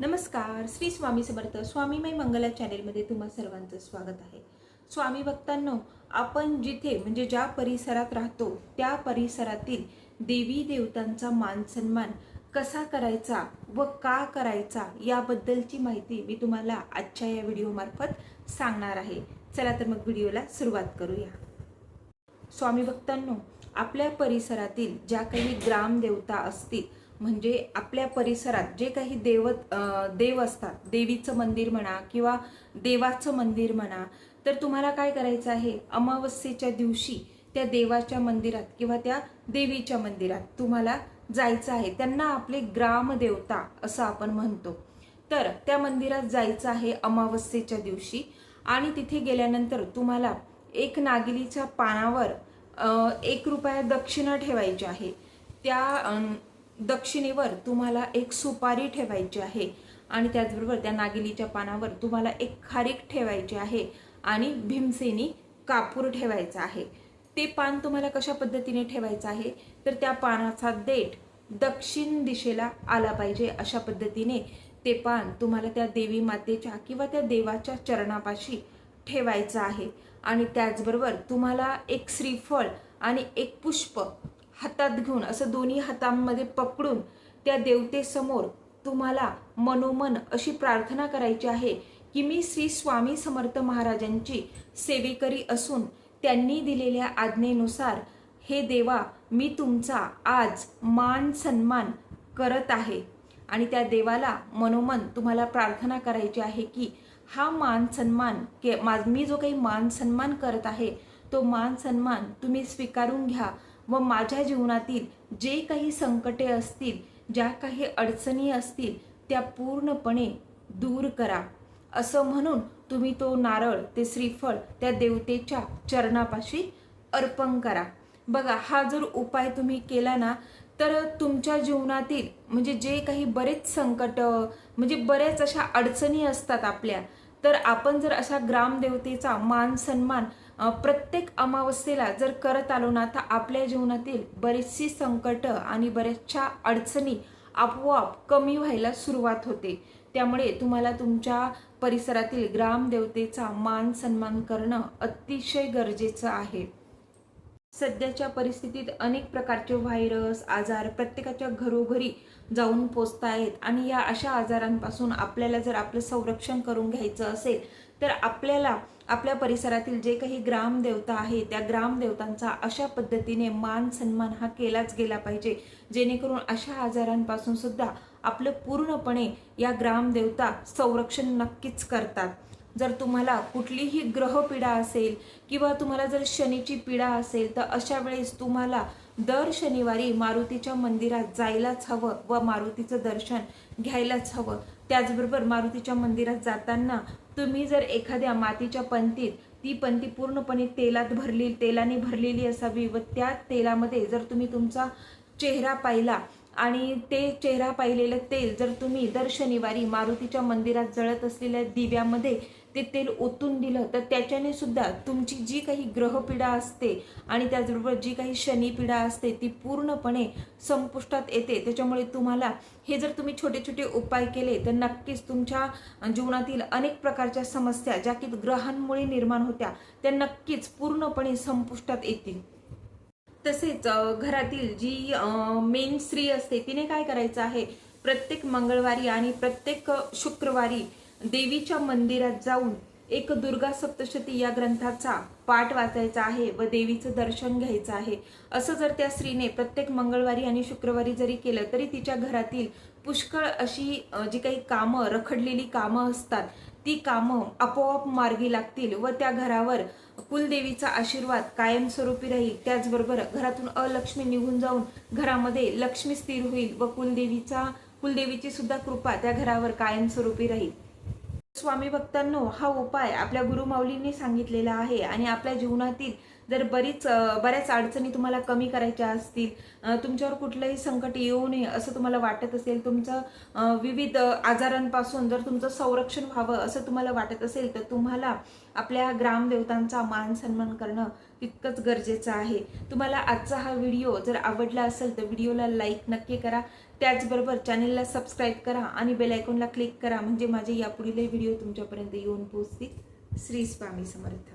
नमस्कार श्री स्वामी समर्थ स्वामीमय मंगला चॅनेलमध्ये तुम्हा सर्वांचं स्वागत आहे. स्वामी भक्तांनो आपण जिथे म्हणजे ज्या परिसरात राहतो त्या परिसरातील देवी देवतांचा मान सन्मान कसा करायचा व का करायचा याबद्दलची माहिती मी तुम्हाला आजच्या या व्हिडिओमार्फत सांगणार आहे. चला तर मग व्हिडिओला सुरुवात करूया. स्वामी भक्तांनो आपल्या परिसरातील ज्या काही ग्रामदेवता असतील म्हणजे आपल्या परिसरात जे काही देवत देव असतात देवीचं मंदिर म्हणा किंवा देवाचं मंदिर म्हणा तर तुम्हाला काय करायचं आहे? अमावस्येच्या दिवशी त्या देवाच्या मंदिरात किंवा त्या देवीच्या मंदिरात तुम्हाला जायचं आहे. त्यांना आपले ग्रामदेवता असं आपण म्हणतो. तर त्या मंदिरात जायचं आहे अमावस्येच्या दिवशी आणि तिथे गेल्यानंतर तुम्हाला एक नागिलीच्या पानावर एक रुपया दक्षिणा ठेवायची आहे. त्या दक्षिणेवर तुम्हाला एक सुपारी ठेवायची आहे आणि त्याचबरोबर त्या नागिलीच्या पानावर तुम्हाला एक खारीक ठेवायची आहे आणि भीमसेनी कापूर ठेवायचा आहे. ते पान तुम्हाला कशा पद्धतीने ठेवायचं आहे? तर त्या पानाचा देठ दक्षिण दिशेला आला पाहिजे अशा पद्धतीने ते पान तुम्हाला त्या देवी मातेच्या किंवा त्या देवाच्या चरणापाशी ठेवायचं आहे. आणि त्याचबरोबर तुम्हाला एक श्रीफळ आणि एक पुष्प हातात घेऊन असं दोन्ही हातांमध्ये पकडून त्या देवतेसमोर तुम्हाला मनोमन अशी प्रार्थना करायची आहे की मी श्री स्वामी समर्थ महाराजांची सेवेकरी असून त्यांनी दिलेल्या आज्ञेनुसार हे देवा मी तुमचा आज मान सन्मान करत आहे. आणि त्या देवाला मनोमन तुम्हाला प्रार्थना करायची आहे की हा मान सन्मान के मा मी जो काही मान सन्मान करत आहे तो मान सन्मान तुम्ही स्वीकारून घ्या. व माझ्या जीवनातील जे काही संकटे असतील ज्या काही अडचणी असतील त्या पूर्णपणे दूर करा. असं म्हणून तुम्ही तो नारळ ते श्रीफळ त्या देवतेच्या चरणापाशी अर्पण करा. बघा हा जर उपाय तुम्ही केला ना तर तुमच्या जीवनातील म्हणजे जे काही बरेच संकट म्हणजे बऱ्याच अशा अडचणी असतात आपल्या. तर आपण जर अशा ग्रामदेवतेचा मान सन्मान प्रत्येक अमावस्येला जर करत आलो ना तर आपल्या जीवनातील बरीचशी संकट आणि बऱ्याचशा अडचणी आपोआप कमी व्हायला सुरुवात होते. त्यामुळे तुम्हाला तुमच्या परिसरातील ग्रामदेवतेचा मान सन्मान करणं अतिशय गरजेचं आहे. सध्याच्या परिस्थितीत अनेक प्रकारचे व्हायरस आजार प्रत्येकाच्या घरोघरी जाऊन पोचतायत आणि या अशा आजारांपासून आपल्याला जर आपलं संरक्षण करून घ्यायचं असेल तर आपल्याला आपल्या परिसरातील जे काही ग्रामदेवता आहे त्या ग्रामदेवतांचा अशा पद्धतीने मान सन्मान हा केलाच गेला पाहिजे. जेणेकरून अशा आजारांपासून सुद्धा आपलं पूर्णपणे या ग्रामदेवता संरक्षण नक्कीच करतात. जर तुम्हाला कुठलीही ग्रहपीडा असेल किंवा तुम्हाला जर शनीची पीडा असेल तर अशा वेळेस तुम्हाला दर शनिवारी मारुतीच्या मंदिरात जायलाच हवं व मारुतीचं दर्शन घ्यायलाच हवं. त्याचबरोबर मारुतीच्या मंदिरात जाताना तुम्ही जर एखाद्या मातीच्या पंतीत ती पंती पूर्णपणे तेलात भरली तेलाने भरलेली असावी व त्या तेलामध्ये जर तुम्ही तुमचा चेहरा पाहिला आणि ते चेहरा पाहिलेलं तेल जर तुम्ही दर शनिवारी मारुतीच्या मंदिरात जळत असलेल्या दिव्यामध्ये ते तेल ओतून दिलं तर त्याच्याने सुद्धा तुमची जी काही ग्रहपीडा असते आणि त्याचबरोबर जी काही शनीपीडा असते ती पूर्णपणे संपुष्टात येते. त्याच्यामुळे तुम्हाला हे जर तुम्ही छोटे छोटे उपाय केले तर नक्कीच तुमच्या जीवनातील अनेक प्रकारच्या समस्या ज्या की ग्रहांमुळे निर्माण होत्या त्या नक्कीच पूर्णपणे संपुष्टात येतील. तसेच घरातील जी मेन स्त्री असते तिने काय करायचं आहे? प्रत्येक मंगळवारी आणि प्रत्येक शुक्रवारी देवीच्या मंदिरात जाऊन एक दुर्गा सप्तशती या ग्रंथाचा पाठ वाचायचा आहे व देवीचं दर्शन घ्यायचं आहे. असं जर त्या स्त्रीने प्रत्येक मंगळवारी आणि शुक्रवारी जरी केलं तरी तिच्या घरातील पुष्कळ अशी जी काही कामं रखडलेली कामं असतात ती कामं आपोआप मार्गी लागतील व त्या घरावर कुलदेवीचा आशीर्वाद कायमस्वरूपी राहील. त्याचबरोबर घरातून अलक्ष्मी निघून जाऊन घरामध्ये लक्ष्मी स्थिर होईल व कुलदेवीचा कुलदेवीची सुद्धा कृपा त्या घरावर कायमस्वरूपी राहील. स्वामी भक्तांनो हा उपाय आपल्या गुरुमाऊलींनी सांगितलेला आहे आणि आपल्या जीवनातील जर बरीच बऱ्याच अडचणी तुम्हाला कमी करायच्या असतील तुमच्यावर कुठलंही संकट येऊ नये असं तुम्हाला वाटत असेल तुमचं विविध आजारांपासून जर तुमचं संरक्षण व्हावं असं तुम्हाला वाटत असेल तर तुम्हाला आपल्या ग्रामदेवतांचा मान सन्मान करणं तितकंच गरजेचं आहे. तुम्हाला आजचा हा व्हिडिओ जर आवडला असेल तर व्हिडिओला लाईक नक्की करा. त्याचबरोबर चॅनलला सबस्क्राईब करा आणि बेलायकॉनला क्लिक करा म्हणजे माझे यापुढील व्हिडिओ तुमच्यापर्यंत येऊन पोहोचतील. श्री स्वामी समर्थ.